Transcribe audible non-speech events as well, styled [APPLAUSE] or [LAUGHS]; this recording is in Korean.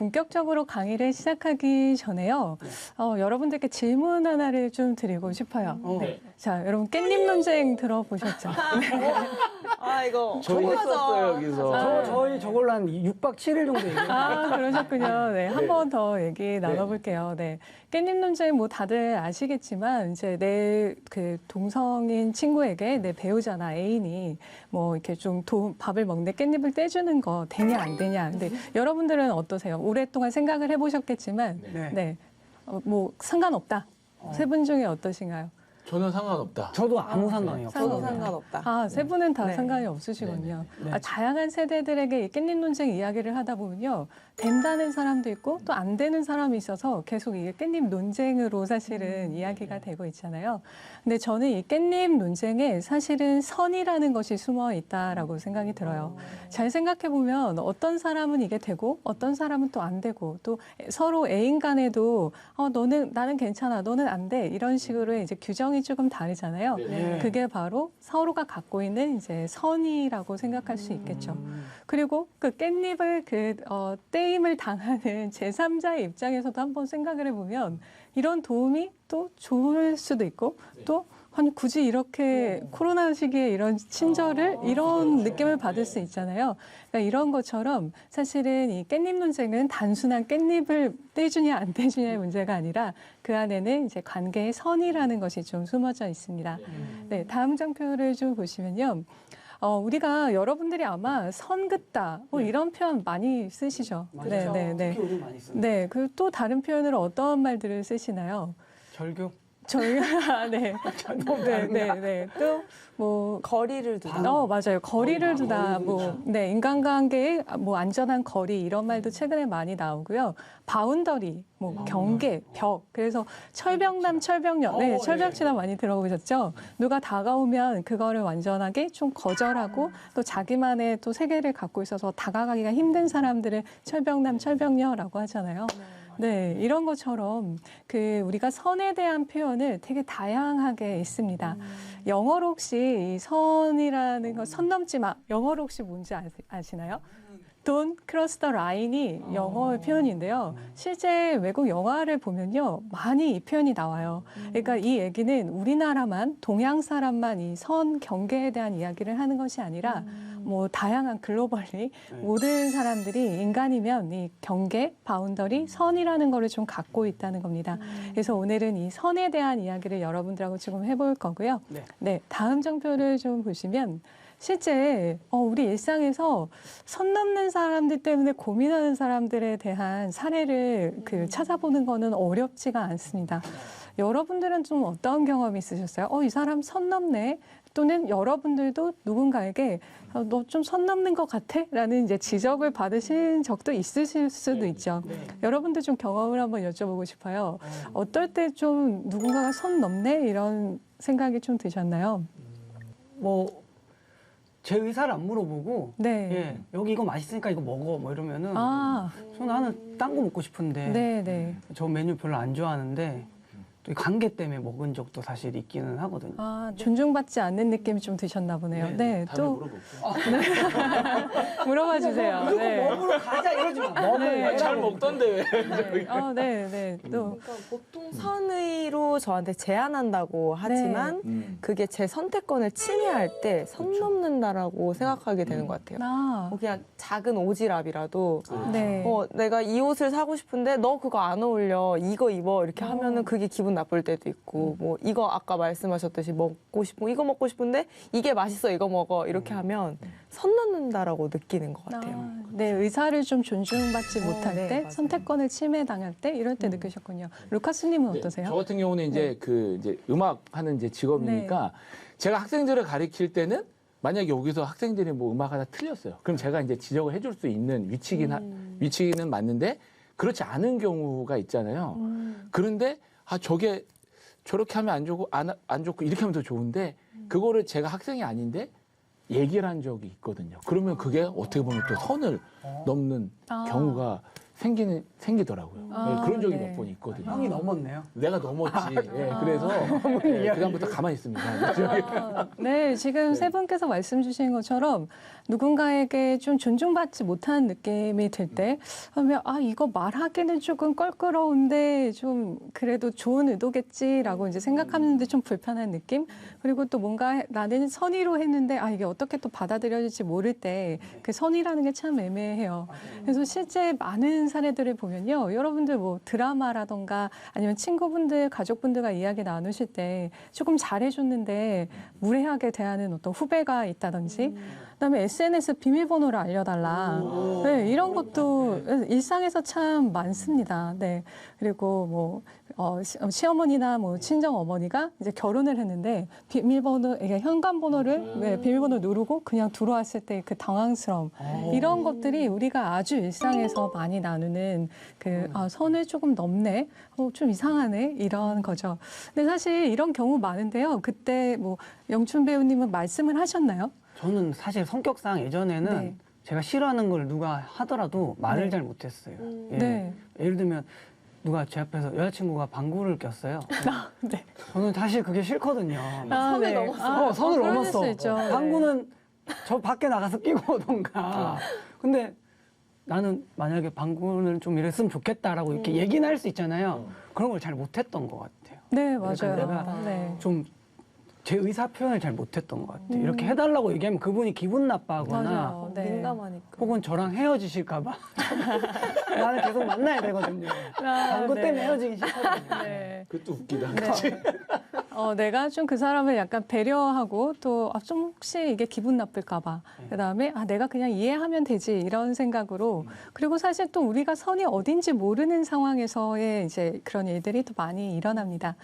본격적으로 강의를 시작하기 전에요. 어, 여러분들께 질문 하나를 좀 드리고 싶어요. 어. 네. 자, 여러분 깻잎 논쟁 들어보셨죠? [LAUGHS] 아 이거 저희 했었어요 여기서. 아. 저, 저희 저걸로 한 6박 7일 정도 얘기했어요. 아, 그러셨군요. 네, 한 네. 번더 얘기 나눠볼게요. 네. 깻잎 논쟁 뭐 다들 아시겠지만, 이제 내 그 동성인 친구에게 내 배우자나 애인이 뭐 이렇게 좀 도, 밥을 먹는데 깻잎을 떼주는 거 되냐, 안 되냐. 근데 여러분들은 어떠세요? 오랫동안 생각을 해보셨겠지만, 네. 네. 어, 뭐 상관없다. 세 분 중에 어떠신가요? 저는 상관없다. 저도 아무 상관이 없어요. 저도 상관없다. 아, 세 분은 다 네. 상관이 없으시군요. 네. 아, 다양한 세대들에게 이 깻잎 논쟁 이야기를 하다 보면요. 된다는 사람도 있고 또 안 되는 사람이 있어서 계속 이게 깻잎 논쟁으로 사실은 이야기가 되고 있잖아요. 근데 저는 이 깻잎 논쟁에 사실은 선이라는 것이 숨어 있다라고 생각이 들어요. 잘 생각해 보면 어떤 사람은 이게 되고 어떤 사람은 또 안 되고 또 서로 애인 간에도 어, 너는 나는 괜찮아. 너는 안 돼. 이런 식으로 이제 규정이 조금 다르잖아요. 네. 그게 바로 서로가 갖고 있는 이제 선이라고 생각할 수 있겠죠. 그리고 그 깻잎을 그 어, 떼임을 당하는 [LAUGHS] 제3자의 입장에서도 한번 생각을 해보면 이런 도움이 또 좋을 수도 있고 또 아니 굳이 이렇게 코로나 시기에 이런 친절을 이런 느낌을 받을 수 있잖아요. 그러니까 이런 것처럼 사실은 이 깻잎 논쟁은 단순한 깻잎을 떼주냐 안 떼주냐의 문제가 아니라 그 안에는 이제 관계의 선이라는 것이 좀 숨어져 있습니다. 네, 다음 장표를 좀 보시면요. 어, 우리가 여러분들이 아마 선 긋다 뭐 이런 표현 많이 쓰시죠. 네, 네, 네. 씁니다. 네, 그 또 다른 표현으로 어떤 말들을 쓰시나요? 절교. 저희가 [LAUGHS] 네, 네? 네, 네. 또 뭐 거리를 두다. 어, 맞아요. 거리를 두다. 뭐, 그렇죠. 네, 인간관계의 뭐 안전한 거리 이런 말도 최근에 많이 나오고요. 바운더리, 뭐 경계, 벽. 그래서 철벽남, 철벽녀. 네, 어, 철벽치나 많이 들어보셨죠? 누가 다가오면 그거를 완전하게 좀 거절하고 또 자기만의 또 세계를 갖고 있어서 다가가기가 힘든 사람들을 철벽남, 철벽녀라고 하잖아요. 네, 이런 것처럼 그 우리가 선에 대한 표현을 되게 다양하게 있습니다. 영어로 혹시 이 선이라는 거, 선 넘지 마. 영어로 혹시 뭔지 아시, 아시나요? Don't cross the line이 영어의 표현인데요. 실제 외국 영화를 보면요. 많이 이 표현이 나와요. 그러니까 이 얘기는 우리나라만, 동양 사람만 이 선 경계에 대한 이야기를 하는 것이 아니라 뭐 다양한 글로벌리 모든 사람들이 인간이면 이 경계, 바운더리, 선이라는 거를 좀 갖고 있다는 겁니다. 그래서 오늘은 이 선에 대한 이야기를 여러분들하고 지금 해볼 거고요. 네. 네, 다음 장표를 좀 보시면 실제 어, 우리 일상에서 선 넘는 사람들 때문에 고민하는 사람들에 대한 사례를 그 찾아보는 거는 어렵지가 않습니다. 여러분들은 좀 어떤 경험이 있으셨어요? 어, 이 사람 선 넘네. 또는 여러분들도 누군가에게 어, 너좀 선 넘는 것 같아? 라는 이제 지적을 받으신 적도 있으실 수도 있죠. 여러분들 좀 경험을 한번 여쭤보고 싶어요. 어떨 때 좀 누군가가 선 넘네? 이런 생각이 좀 드셨나요? 뭐 제 의사를 안 물어보고 네. 예, 여기 이거 맛있으니까 이거 먹어 뭐 이러면은 아, 저 나는 딴 거 먹고 싶은데 네, 네. 저 메뉴 별로 안 좋아하는데 또 관계 때문에 먹은 적도 사실 있기는 하거든요. 아, 존중받지 않는 느낌이 좀 드셨나 보네요. 네, 다음에 또 물어볼게요. 물어봐 주세요. 네. [LAUGHS] 먹으러 가자 이러지 마. 먹어. 네. 아, 잘 먹던데 왜? 네. 어, 네, 네. 또 그러니까 보통 선의로 저한테 제안한다고 하지만 음. 그게 제 선택권을 침해할 때 선 넘는다라고 생각하게 되는 것 같아요. 나. 뭐 그냥 작은 오지랖이라도 네. 어, 내가 이 옷을 사고 싶은데 너 그거 안 어울려. 이거 입어. 이렇게 하면은 그게 기분 나쁠 때도 있고 뭐 이거 아까 말씀하셨듯이 먹고 싶고 이거 먹고 싶은데 이게 맛있어. 이거 먹어. 이렇게 하면 선 넘는다라고 느끼는 것 같아요. 아, 네, 의사를 좀 존중받지 어, 못할 네, 때, 맞아요. 선택권을 침해당할 때, 이럴 때 느끼셨군요. 루카스님은 네, 어떠세요? 저 같은 경우는 이제 그 이제 음악 하는 이제 직업이니까 제가 학생들을 가르칠 때는 만약에 여기서 학생들이 뭐 음악 하나 틀렸어요. 그럼 제가 이제 지적을 해줄 수 있는 위치긴 하, 음. 위치는 맞는데 그렇지 않은 경우가 있잖아요. 음. 그런데 아 저게 저렇게 하면 안 좋고 안, 안 좋고 이렇게 하면 더 좋은데 그거를 제가 학생이 아닌데 얘기를 한 적이 있거든요. 그러면 그게 어떻게 보면 또 선을 넘는 아. 경우가 생기는 생기더라고요. 아, 예, 그런 적이 네. 몇 번 있거든요. 형이 넘었네요. 내가 넘었지. 예, 아. 그래서 예, 그다음부터 가만히 있습니다. 아, 네, 지금 세 분께서 말씀 주신 것처럼 누군가에게 좀 존중받지 못하는 느낌이 들 때, 하면 아 이거 말하기는 조금 껄끄러운데 좀 그래도 좋은 의도겠지라고 이제 생각하는데 좀 불편한 느낌. 그리고 또 뭔가 나는 선의로 했는데 아 이게 어떻게 또 받아들여질지 모를 때 그 선의라는 게 참 애매해요. 그래서 실제 많은 사례들을 보면요, 여러분들 뭐 드라마라던가 아니면 친구분들, 가족분들과 이야기 나누실 때 조금 잘해줬는데 무례하게 대하는 어떤 후배가 있다든지, 그다음에 SNS 비밀번호를 알려달라. 네, 이런 것도 일상에서 참 많습니다. 네, 그리고 뭐 어, 시- 어, 시어머니나 뭐 친정 어머니가 이제 결혼을 했는데 비밀번호, 이게 현관 번호를 네, 비밀번호 누르고 그냥 들어왔을 때 그 당황스러움. 이런 것들이 우리가 아주 일상에서 많이 나 누는 그 아, 선을 조금 넘네, 어, 좀 이상하네 이런 거죠. 근데 사실 이런 경우 많은데요. 그때 뭐 영춘 배우님은 말씀을 하셨나요? 저는 사실 성격상 예전에는 네. 제가 싫어하는 걸 누가 하더라도 말을 네. 잘 못했어요. 예. 네. 예를 들면 누가 제 앞에서 여자친구가 방구를 꼈어요. [LAUGHS] 네. 저는 사실 그게 싫거든요. 아, 선을 네. 넘었어. 아, 어, 선을 어, 그럴 넘었어. 수 있죠. 네. 방구는 저 밖에 나가서 끼고 오던가. 아. 근데 나는 만약에 방구는 좀 이랬으면 좋겠다라고 이렇게 얘기는 할 수 있잖아요. 그런 걸 잘 못했던 것 같아요. 네, 맞아요. 내가 네. 좀제 의사 표현을 잘 못했던 것 같아요. 음. 이렇게 해달라고 얘기하면 그분이 기분 나빠하거나. 네. 민감하니까. 혹은 저랑 헤어지실까봐 [LAUGHS] 나는 계속 만나야 되거든요. 아, 방구 네. 때문에 헤어지기 싫거든요. 네. 그것도 웃기다. 네. [LAUGHS] 어, 내가 좀 그 사람을 약간 배려하고 또, 아, 좀 혹시 이게 기분 나쁠까봐. 그 다음에, 아, 내가 그냥 이해하면 되지. 이런 생각으로. 그리고 사실 또 우리가 선이 어딘지 모르는 상황에서의 이제 그런 일들이 또 많이 일어납니다.